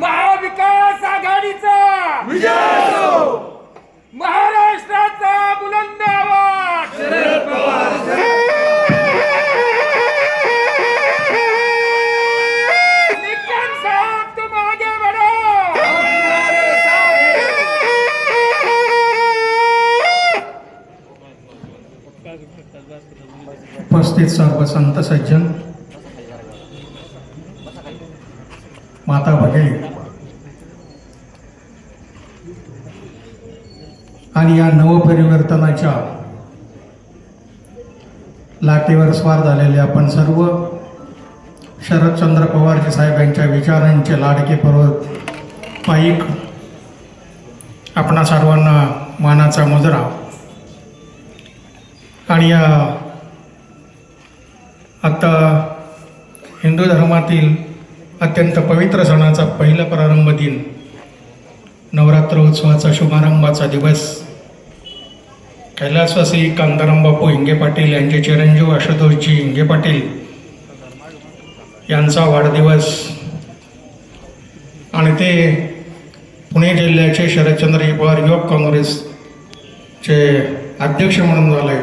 महाविकास आघाडीचा. महाराष्ट्राचा बुलंद आवाज. शरद पवार निकम साहब तुम उपस्थित सर्व संत सज्जन माता भगिनी आणि या नवपरिवर्तनाच्या लाटेवर स्वार झालेले आपण सर्व शरदचंद्र पवारजी साहेबांच्या विचारांचे लाडके पर्वत पाईक आपणा सर्वांना मानाचा मुजरा. आणि या आता हिंदू धर्मातील अत्यंत पवित्र सणाचा पहिला प्रारंभ दिन नवरात्र उत्सवाचा शुभारंभाचा दिवस. कैलासवासी कांताराम बापू हिंगे पाटील यांचे चिरंजीव आशुतोषजी हिंगे पाटील यांचा वाढदिवस. आणि ते पुणे जिल्ह्याचे शरदचंद्रजी पवार युवक काँग्रेसचे अध्यक्ष म्हणून झाले.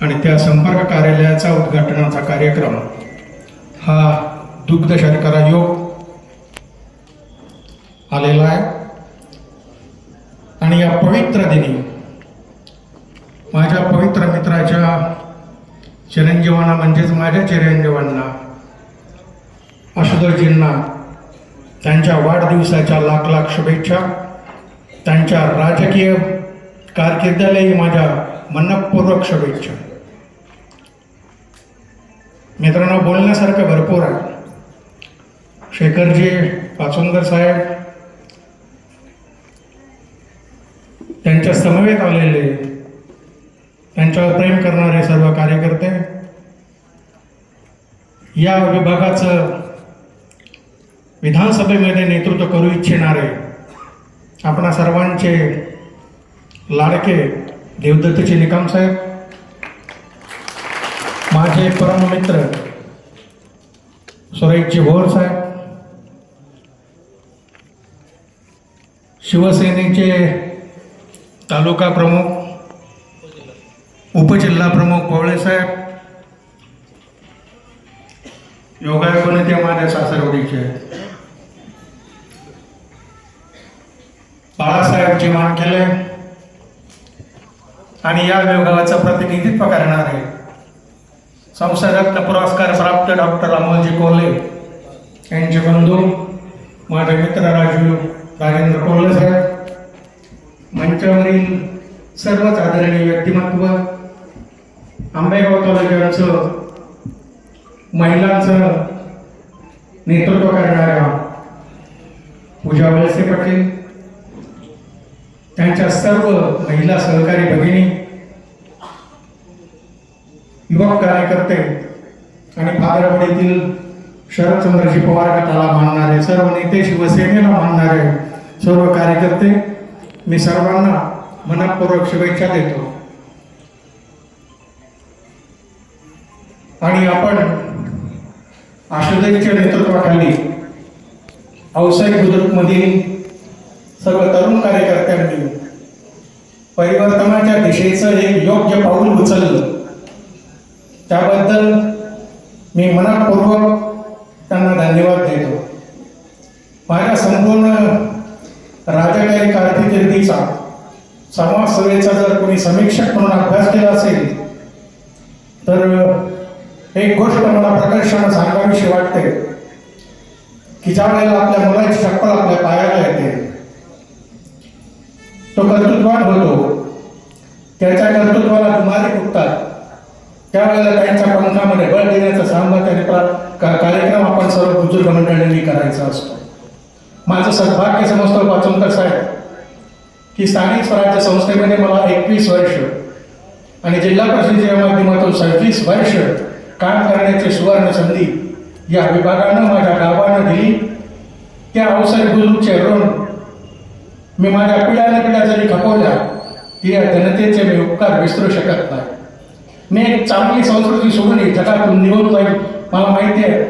आणि त्या संपर्क कार्यालयाचा उद्घाटनाचा कार्यक्रम हा दुग्ध शर्करा योग आलेला आहे. आणि या पवित्र दिनी माझ्या पवित्र मित्राच्या चिरंजीवांना म्हणजेच माझ्या चिरंजीवांना आशुतोषजींना त्यांच्या वाढदिवसाच्या लाख लाख शुभेच्छा. त्यांच्या राजकीय कारकिर्दीलाही माझ्या मनपूर्वक शुभेच्छा. मित्रांनो बोलण्यासारखं भरपूर आहे. शेखरजी पाचोंदर साहेब त्यांच्या समवेत आलेले त्यांच्यावर प्रेम करणारे सर्व कार्यकर्ते या विभागाचं विधानसभेमध्ये नेतृत्व करू इच्छिणारे आपणा सर्वांचे लाडके देवदत्तचे निकाम साहेब माझे परममित्र सुरेशजी भोर साहेब शिवसेनेचे तालुका प्रमुख उपजिल्हा प्रमुख पवळे साहेब योगायोगाने ते माझ्या सासरवडीचे. मान केलंय आणि या विभागाचं प्रतिनिधित्व करणारे संसदरत्न पुरस्कार प्राप्त डॉक्टर अमोलजी कोल्हे यांचे बंधू माझे मित्र राजू राजेंद्र कोल्हे साहेब मंचावरील सर्वच आदरणीय व्यक्तिमत्व आंबेगाव तालुक्यांचं महिलांचं नेतृत्व करणाऱ्या पूजा वळसे पाटील त्यांच्या सर्व महिला सहकारी भगिनी युवक कार्यकर्ते आणि फादरवाडीतील शरदचंद्रजी पवार गटाला मानणारे सर्व नेते शिवसेनेला मानणारे सर्व कार्यकर्ते मी सर्वांना मनपूर्वक शुभेच्छा देतो. आणि आपण आशुदेच्या नेतृत्वाखाली औसाई बुद्रुकमधील सर्व तरुण कार्यकर्त्यांनी परिवर्तनाच्या दिशेचं एक योग्य पाऊल उचललं. त्याबद्दल मी मनपूर्वक त्यांना धन्यवाद देतो. माझ्या संपूर्ण राजकीय कारकिर्दीचा समाजसेवेचा जर कोणी समीक्षक म्हणून अभ्यास केला असेल तर एक गोष्ट मला प्रकर्षानं सांगावीशी वाटते की ज्या वेळेला आपल्या मुलाची चप्पल आपल्या पायाला येते तो कर्तृत्वान होतो. त्याच्या कर्तृत्वाला दुमारी फुटतात त्यावेळेला त्यांच्या पंखामध्ये बळ देण्याचा सामना प्रा- का- कार्यक्रम आपण सर्व बुजुर्ग मंडळींनी करायचा असतो. माझं सद्भाग्य समजतो पाचुंकर साहेब की स्थानिक स्वराज्य संस्थेमध्ये मला एकवीस वर्ष आणि जिल्हा परिषदेच्या माध्यमातून सव्वीस वर्ष काम करण्याची सुवर्ण संधी या विभागानं माझ्या गावानं दिली. त्या अवसर गुरुचे ऋण मी माझ्या पिढ्याने पिढ्या जरी खपवल्या की या जनतेचे मी उपकार विसरू शकत नाही. मी एक चांगली संस्कृती सोडून जगातून निघून जाईल मला माहिती आहे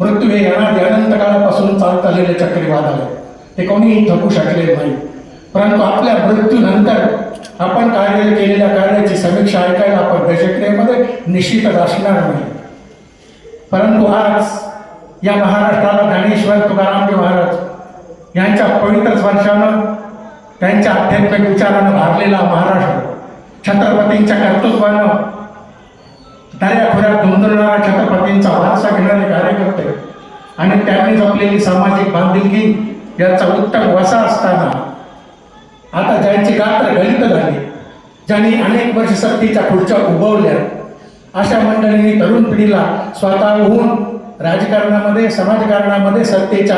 मृत्यू हे अनादि अनंत काळापासून चालत आलेले चक्रीवाद आले ते कोणीही थकू शकले नाही. परंतु आपल्या मृत्यूनंतर आपण कार्य केलेल्या कार्याची समीक्षा ऐकायला आपण दशक्रियेमध्ये निश्चितच असणार नाही. परंतु आज या महाराष्ट्राला ज्ञानेश्वर तुकारामजी महाराज यांच्या पवित्र स्पर्शानं त्यांच्या आध्यात्मिक विचारानं भारलेला महाराष्ट्र छत्रपतींच्या कर्तृत्वानं दर्याखोऱ्यात धुंदरणारा छत्रपतींचा वारसा घेणारे कार्यकर्ते आणि त्यांनी जपलेली सामाजिक बांधिलकी याचा उत्तम वसा असताना आता ज्यांची गात्र गलित झाली ज्यांनी अनेक वर्ष सत्तीच्या खुर्च्या उभवल्या अशा मंडळींनी तरुण पिढीला स्वतःहून राजकारणामध्ये समाजकारणामध्ये सत्तेच्या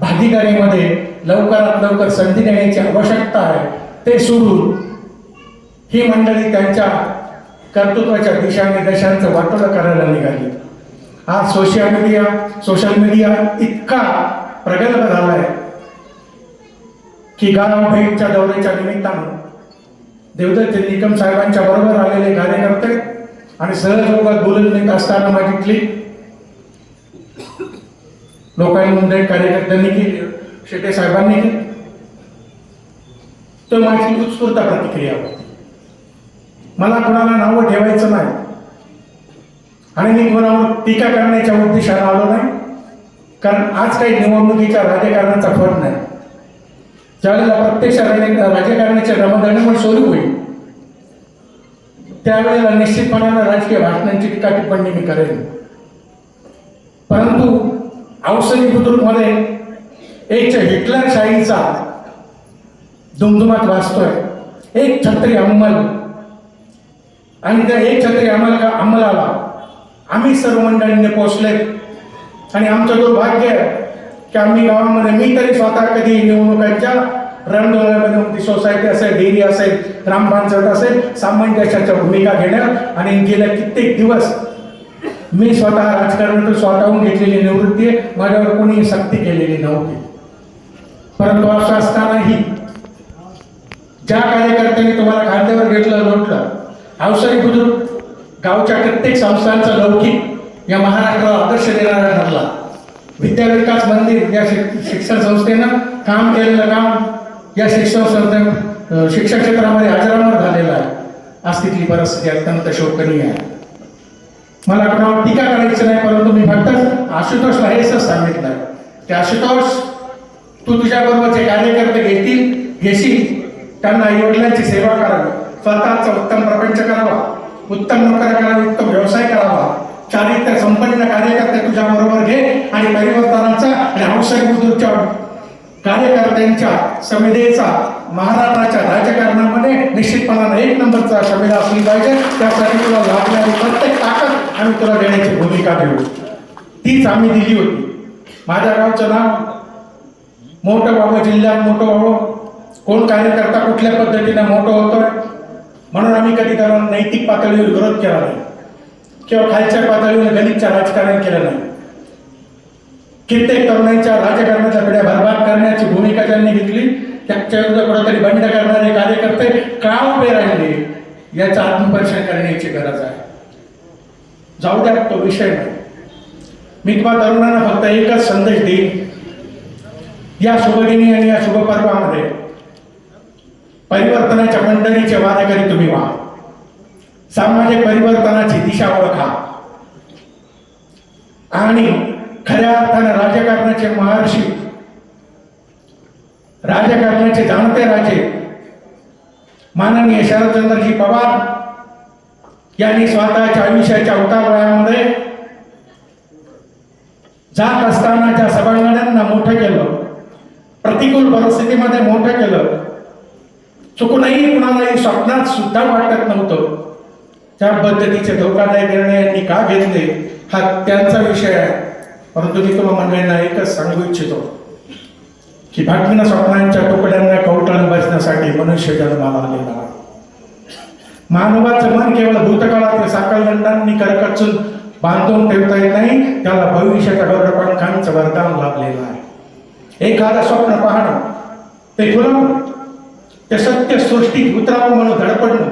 भागीदारीमध्ये लवकरात लवकर संधी देण्याची आवश्यकता आहे ते सोडून ही मंडळी त्यांच्या कर्तृत्वाच्या दिशाने देशांचं वाटोळं करायला निघाली. आज सोशल मीडिया सोशल मीडिया इतका प्रगल्भ झालाय की गाव भेटच्या दौऱ्याच्या निमित्तानं देवदत्त निकम साहेबांच्या बरोबर आलेले कार्यकर्ते आणि सहज लोकात बोलत नेत असताना माझी क्लिप लोकांमध्ये कार्यकर्त्यांनी केली शेटे साहेबांनी केली. तर माझी उत्स्फूर्त प्रतिक्रिया होती. मला कोणाला नावं ठेवायचं नाही. आणि मी कोणावर टीका करण्याच्या उद्देशाने आलो नाही. कारण आज काही निवडणुकीच्या राजकारणाचा फरक नाही. ज्यावेळेला प्रत्यक्ष राजकारणाच्या राजकारणाचे रमदणमण सुरू होईल त्यावेळेला निश्चितपणानं राजकीय भाषणांची टीका टिप्पणी मी करेन. परंतु औषधी बुद्रुकमध्ये एक हिटलरशाहीचा दुमदुमात वाचतोय एक छत्री अंमल आणि त्या एक छत्री आम्हाला अंमलाला आम्ही सर्व मंडळींनी पोचले. आणि आमचं दुर्भाग्य आहे की आम्ही गावामध्ये मी तरी स्वतः कधी निवडणुकांच्या रणधुमाळीमध्ये ती सोसायटी असेल डेअरी असेल ग्रामपंचायत असेल सामंजस्याच्या भूमिका घेण्यात आणि गेल्या कित्येक दिवस मी स्वतः राजकारणातून स्वतःहून घेतलेली निवृत्ती माझ्यावर कोणी सक्ती केलेली नव्हती. परंतु असं असतानाही ज्या कार्यकर्त्यांनी तुम्हाला खांद्यावर घेतलं लोटलं अवसरी बुजुर्ग गावच्या प्रत्येक संस्थांचा लौकिक या महाराष्ट्राला आदर्श देणारा ठरला. विद्याविकास मंदिर या शिक्षण संस्थेनं काम केलेलं काम या शिक्षण संस्थे शिक्षण क्षेत्रामध्ये हजारावर झालेलं आहे. आज तिथली परिस्थिती अत्यंत शोकनीय आहे. मला कोणावर टीका करायची नाही परंतु मी फक्त आशुतोष हेच सांगितलं. की आशुतोष तू तुझ्याबरोबर जे कार्यकर्ते घेतील घेशील त्यांना आई वडिलांची सेवा करावी. स्वतःचा उत्तम प्रपंच करावा उत्तम नोकऱ्या करावी उत्तम व्यवसाय करावा चारित्र्य संपन्न कार्यकर्ते तुझ्या बरोबर घे आणि परिवर्तनाचा आणि औषध बुद्रुकच्या कार्यकर्त्यांच्या समितीचा महाराष्ट्राच्या राजकारणामध्ये निश्चितपणाने एक नंबरचा संविधा असली पाहिजे. त्यासाठी तुला लागणारी प्रत्येक ताकद आम्ही तुला देण्याची भूमिका घेऊ तीच आम्ही दिली होती. माझ्या गावचं नाव मोठं बाबा जिल्ह्यात मोठं बाबा. कोण कार्यकर्ता कुठल्या पद्धतीने मोठं होतोय? म्हणून आम्ही कधी त्याला नैतिक पातळीवर विरोध केला नाही. किंवा खालच्या पातळीवर गलितच्या राजकारण केलं नाही. कित्येक तरुणांच्या राजकारणाच्या पिढ्या बरबाद करण्याची भूमिका ज्यांनी घेतली त्याच्या विरुद्ध कुठेतरी बंड करणारे कार्यकर्ते का उभे राहिले याचा आत्मपरीक्षण करण्याची गरज आहे. जाऊ द्या तो विषय नाही. मी तुम्हा तरुणांना फक्त एकच संदेश देईन. या शुभदिनी आणि या शुभपर्वामध्ये परिवर्तनाच्या मंडळीचे वारेकरी तुम्ही व्हा. सामाजिक परिवर्तनाची दिशा ओळखा. आणि खऱ्या अर्थानं राजकारणाचे महर्षी राजकारणाचे जाणते राजे माननीय शरदचंद्रजी पवार यांनी स्वतःच्या आयुष्याच्या उतारवयामध्ये जात असतानाच्या ज्या मोठं केलं प्रतिकूल परिस्थितीमध्ये मोठं केलं चुकूनही कुणालाही स्वप्नात सुद्धा वाटत नव्हतं. त्या पद्धतीचे धोकादायक निर्णय यांनी का घेतले? हा त्यांचा विषय आहे. परंतु मी तुम्हाला मंडळींना एकच सांगू इच्छितो की भाटमीना स्वप्नांच्या तुकड्यांना कवटाळून बसण्यासाठी मनुष्य जन्माला आलेला मानवाचं मन केवळ भूतकाळातील साकलदंडांनी करकचून बांधून ठेवता येत नाही त्याला भविष्याच्या गौरवपंखांचं वरदान लाभलेलं आहे. एखादं स्वप्न पाहणं ते फुलवणं ते सत्य सृष्टीत उतरावं म्हणून धडपडणं.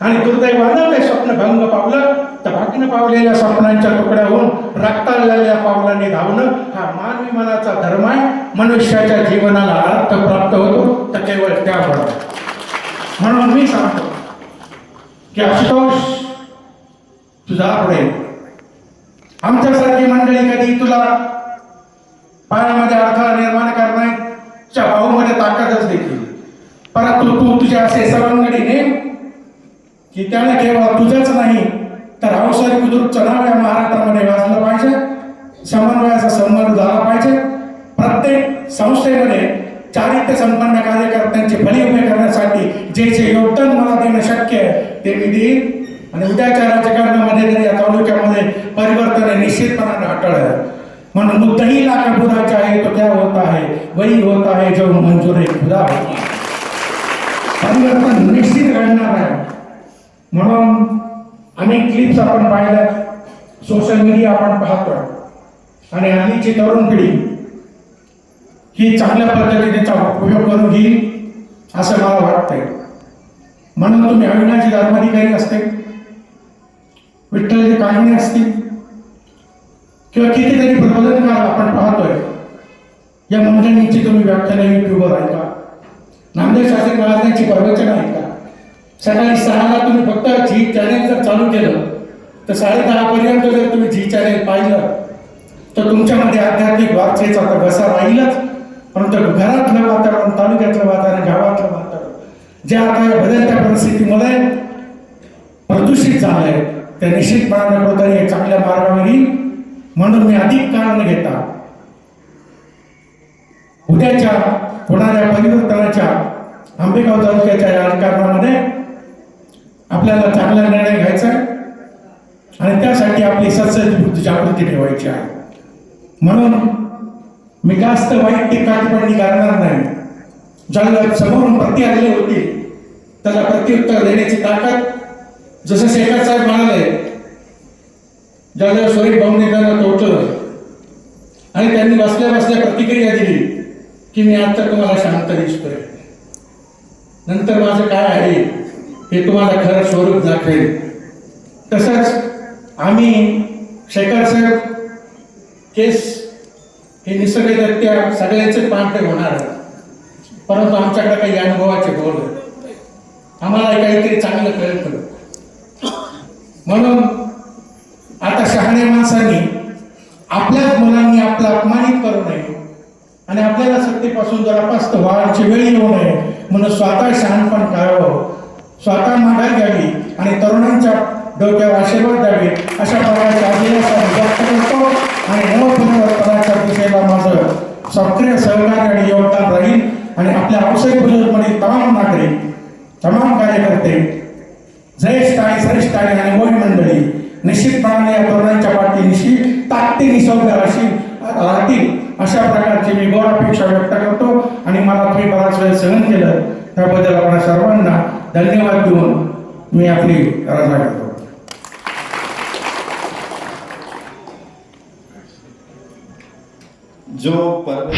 आणि दुर्दैवानं ते स्वप्न भंग पावलं तर भाग्न पावलेल्या स्वप्नांच्या तुकड्याहून रक्ताळलेल्या पावलांनी धावणं हा मानवी मनाचा धर्म आहे. मनुष्याच्या जीवनाला अर्थ प्राप्त होतो तर केवळ त्यामुळे म्हणून मी सांगतो की आशुतोष तुझा पुढे आमच्यासारखी मंडळी कधी तुला पायामध्ये अडथळा निर्माण करण्याच्या भाऊमध्ये ताकदच देखील तू तुझ्या असे सवंगडीने की त्याने केवळ तुझंच नाही तर अवसरी बुद्रुकचं नाव या महाराष्ट्रामध्ये वाचलं पाहिजे समन्वयाचा संबंध झाला पाहिजे. प्रत्येक संस्थेमध्ये चारित्र्य संपन्न कार्यकर्त्यांचे बळी उभे करण्यासाठी जे जे योगदान मला देणं शक्य आहे ते मी देईन. आणि उद्याच्या राजकारणामध्ये जर या तालुक्यामध्ये परिवर्तन हे निश्चितपणाने अटळ आहे. म्हणून मुद्दाही लाख बुधाचा आहे तो क्या होता है वही होता है जो मंजूर है खुदा होता है परिवर्तन निश्चित घडणार आहे. म्हणून अनेक क्लिप्स आपण पाहिल्या सोशल मीडिया आपण पाहतोय. आणि आधीची तरुण पिढी ही चांगल्या पद्धतीने त्याचा उपयोग करून घेईल असं मला वाटतंय. म्हणून तुम्ही अविनाशी धर्माधिकारी असते. विठ्ठलचे काहिणे असतील. किंवा कितीतरी प्रबोधनकार आपण पाहतोय. या मंडळींची तुम्ही व्याख्याने युट्यूबवर ऐका. नामदेव शास्त्री महाराजांची प्रवचन का? सकाळी सहाला तुम्ही फक्त झी चॅनेल जर चालू केलं तर साडे दहापर्यंत जर तुम्ही झी चॅनेल पाहिलं तर तुमच्यामध्ये आध्यात्मिक वाचेचा तर घसा राहीलच. परंतु घरातलं वातावरण तालुक्यातलं वातावरण गावातलं वातावरण जे आता या बदलत्या परिस्थितीमध्ये प्रदूषित झालंय त्या निश्चितपणाने कुठेतरी चांगल्या मार्गावरील म्हणून मी अधिक कारण घेता. उद्याच्या होणाऱ्या परिवर्तनाच्या आंबेगाव तालुक्याच्या राजकारणामध्ये आपल्याला चांगला निर्णय घ्यायचा आहे. आणि त्यासाठी आपली सत्सद जागृती ठेवायची आहे. म्हणून मी जास्त वाईट टीका टिप्पणी करणार नाही. ज्याला समोरून प्रति आलेले होती त्याला प्रत्युत्तर देण्याची ताकद जसं शेखर साहेब म्हणाले ज्याला स्वरूप भाऊने त्यांना तोटलं आणि त्यांनी बसल्या बसल्या प्रतिक्रिया दिली की मी आता तुम्हाला शांत दिसतोय. नंतर माझं काय आहे हे तुम्हाला खरं स्वरूप दाखवेल. तसंच आम्ही शेखर साहेब केस हे निसर्गदत्या सगळ्यांचे पांढरे होणार परंतु आमच्याकडे काही अनुभवाचे बोल आम्हाला काहीतरी चांगलं कळतं म्हणून आता शहाण्या माणसांनी आपल्याच मुलांनी आपला अपमानित करू नये. आणि आपल्याला सत्तेपासून जर अपस्त व्हायची वेळ येऊ नये. म्हणून स्वतः शहाणपण करावं स्वतः माघार घ्यावी आणि तरुणांच्या डोक्यावर आशीर्वाद द्यावे. अशा प्रकारच्या अभिलाषा व्यक्त करतो आणि नवपरिवर्तनाच्या दिशेला माझं सक्रिय सहकार्य आणि योगदान राहील आणि आपल्या औषध बुजुर्गमध्ये तमाम नागरिक तमाम कार्यकर्ते ज्येष्ठ आणि श्रेष्ठ आणि अनुभवी मंडळी निश्चितपणाने या तरुणांच्या पाठीनिशी ताकदीने सौम्य अशी राहतील. अशा प्रकारची मी गौर अपेक्षा व्यक्त करतो आणि मला तुम्ही बराच वेळ सहन केलं त्याबद्दल आपण सर्वांना धन्यवाद देऊन मी आपली रजा करतो. जो पर्वत